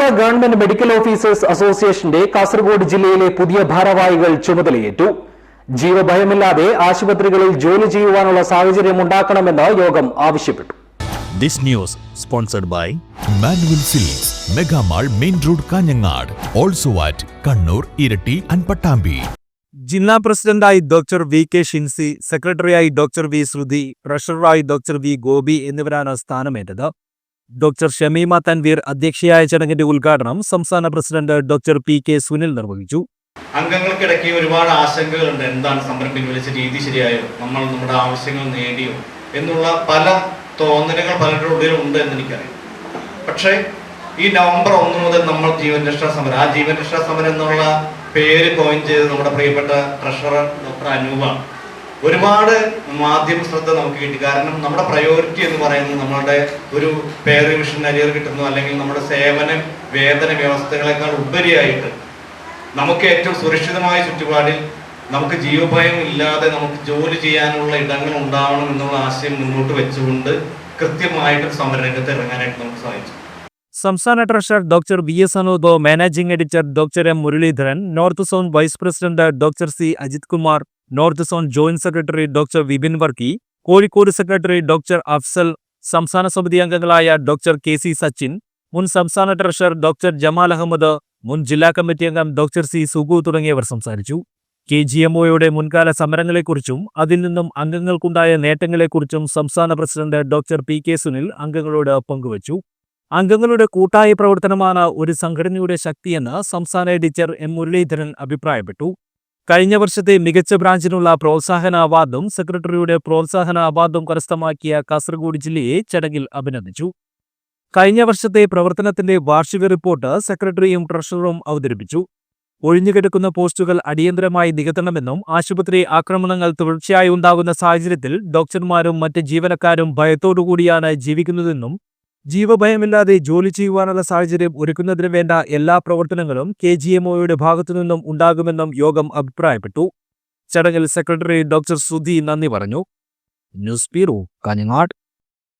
Kerala government medical officers അസോസിയേഷന്റെ കാസർഗോഡ് ജില്ലയിലെ പുതിയ ഭാരവാഹികൾ ചുമതലയേറ്റു. ജീവഭയമില്ലാതെ ആശുപത്രികളിൽ ജോലി ചെയ്യുവാനുള്ള സാഹചര്യം ഉണ്ടാക്കണമെന്ന് യോഗം ആവശ്യപ്പെട്ടു. This news sponsored by Manuel Silks mega mall main road Kanhangad also at Kannur Iritty and Pattambi ജില്ലാ പ്രസിഡന്റായി ഡോക്ടർ വി കെ ഷിൻസി സെക്രട്ടറിയായി ഡോക്ടർ വി ശ്രുതി ട്രഷററായി ഡോക്ടർ വി ഗോപി എന്നിവരാണ് സ്ഥാനമേറ്റത്. ഡോക്ടർ ഷമീമ തൻവീർ അധ്യക്ഷയായ ചടങ്ങിന്റെ ഉദ്ഘാടനം സംസ്ഥാന president doctor P K Sunil നിർവഹിച്ചു. അംഗങ്ങൾക്കിടയ്ക്ക് ഒരുപാട് ആശങ്കകളുണ്ട്. എന്താണ് സമരം പിൻവലിച്ച രീതി ശരിയായോ? നമ്മൾ നമ്മുടെ ആവശ്യങ്ങൾ നേടിയോ? എന്നുള്ള പല തോന്നലുകൾ പലരുടെ ഉള്ളിൽ ഉണ്ട് എന്ന് എനിക്കറിയാം പക്ഷേ ഈ നവംബർ ഒന്ന് മുതൽ നമ്മൾ ജീവൻ രക്ഷാ സമരം ആ ജീവൻ രക്ഷാ സമരം എന്നുള്ള പേര് കോയിൻ ചെയ്ത് നമ്മുടെ പ്രിയപ്പെട്ട ട്രഷറർ ഡോക്ടർ അനൂപ ഒരുപാട് മാധ്യമ ശ്രദ്ധ നമുക്ക് കിട്ടി. കാരണം നമ്മുടെ പ്രയോറിറ്റി എന്ന് പറയുന്നത് നമ്മളുടെ ഒരു പേ മിഷൻ അരിയർ കിട്ടുന്നു അല്ലെങ്കിൽ നമ്മുടെ സേവന വേതന വ്യവസ്ഥകളെക്കാൾ ഉപരിയായിട്ട് നമുക്ക് ഏറ്റവും സുരക്ഷിതമായ ചുറ്റുപാടിൽ നമുക്ക് ജീവഭയം ഇല്ലാതെ നമുക്ക് ജോലി ചെയ്യാനുള്ള ഇടങ്ങൾ ഉണ്ടാവണം എന്നുള്ള ആശയം മുന്നോട്ട് വെച്ചുകൊണ്ട് കൃത്യമായിട്ട് സമരരംഗത്ത് ഇറങ്ങാനായിട്ട് നമുക്ക് സാധിച്ചു. സംസ്ഥാന treasurer doctor V S Anoop managing editor doctor M Muraleedharan north zone vice president doctor C Ajith Kumar north zone joint secretary doctor Vipin Varkey Kozhikode secretary doctor Afsal സംസ്ഥാന സമിതി അംഗങ്ങളായ ഡോക്ടർ കെ സി സച്ചിൻ മുൻ സംസ്ഥാന treasurer doctor Jamal Ahmed മുൻ ജില്ലാ committee അംഗം doctor C Sugu തുടങ്ങിയവർ സംസാരിച്ചു. കെ ജി എം ഒയുടെ മുൻകാല സമരങ്ങളെക്കുറിച്ചും അതിൽ നിന്നും അംഗങ്ങൾക്കുണ്ടായ നേട്ടങ്ങളെക്കുറിച്ചും സംസ്ഥാന president doctor P K Sunil അംഗങ്ങളോട് പങ്കുവച്ചു. അംഗങ്ങളുടെ കൂട്ടായ പ്രവർത്തനമാണ് ഒരു സംഘടനയുടെ ശക്തിയെന്ന് സംസ്ഥാന എഡിറ്റർ എം മുരളീധരൻ അഭിപ്രായപ്പെട്ടു. കഴിഞ്ഞ വർഷത്തെ മികച്ച ബ്രാഞ്ചിനുള്ള പ്രോത്സാഹന അവാർഡും സെക്രട്ടറിയുടെ പ്രോത്സാഹന അവാർഡും കരസ്ഥമാക്കിയ കാസർഗോഡ് ജില്ലയെ ചടങ്ങിൽ അഭിനന്ദിച്ചു. കഴിഞ്ഞ വർഷത്തെ പ്രവർത്തനത്തിന്റെ വാർഷിക റിപ്പോർട്ട് സെക്രട്ടറിയും ട്രഷററും അവതരിപ്പിച്ചു. ഒഴിഞ്ഞുകിടക്കുന്ന പോസ്റ്റുകൾ അടിയന്തരമായി നികത്തണമെന്നും ആശുപത്രി ആക്രമണങ്ങൾ തുടർച്ചയായി ഉണ്ടാകുന്ന സാഹചര്യത്തിൽ ഡോക്ടർമാരും മറ്റ് ജീവനക്കാരും ഭയത്തോടുകൂടിയാണ് ജീവിക്കുന്നതെന്നും ജീവഭയമില്ലാതെ ജോലി ചെയ്യുവാനുള്ള സാഹചര്യം ഒരുക്കുന്നതിന് വേണ്ട എല്ലാ പ്രവർത്തനങ്ങളും കെ ജി എം ഒയുടെ ഭാഗത്തുനിന്നും ഉണ്ടാകുമെന്നും യോഗം അഭിപ്രായപ്പെട്ടു. ചടങ്ങിൽ സെക്രട്ടറി ഡോക്ടർ സുധി നന്ദി പറഞ്ഞു. News bureau Kanhangad.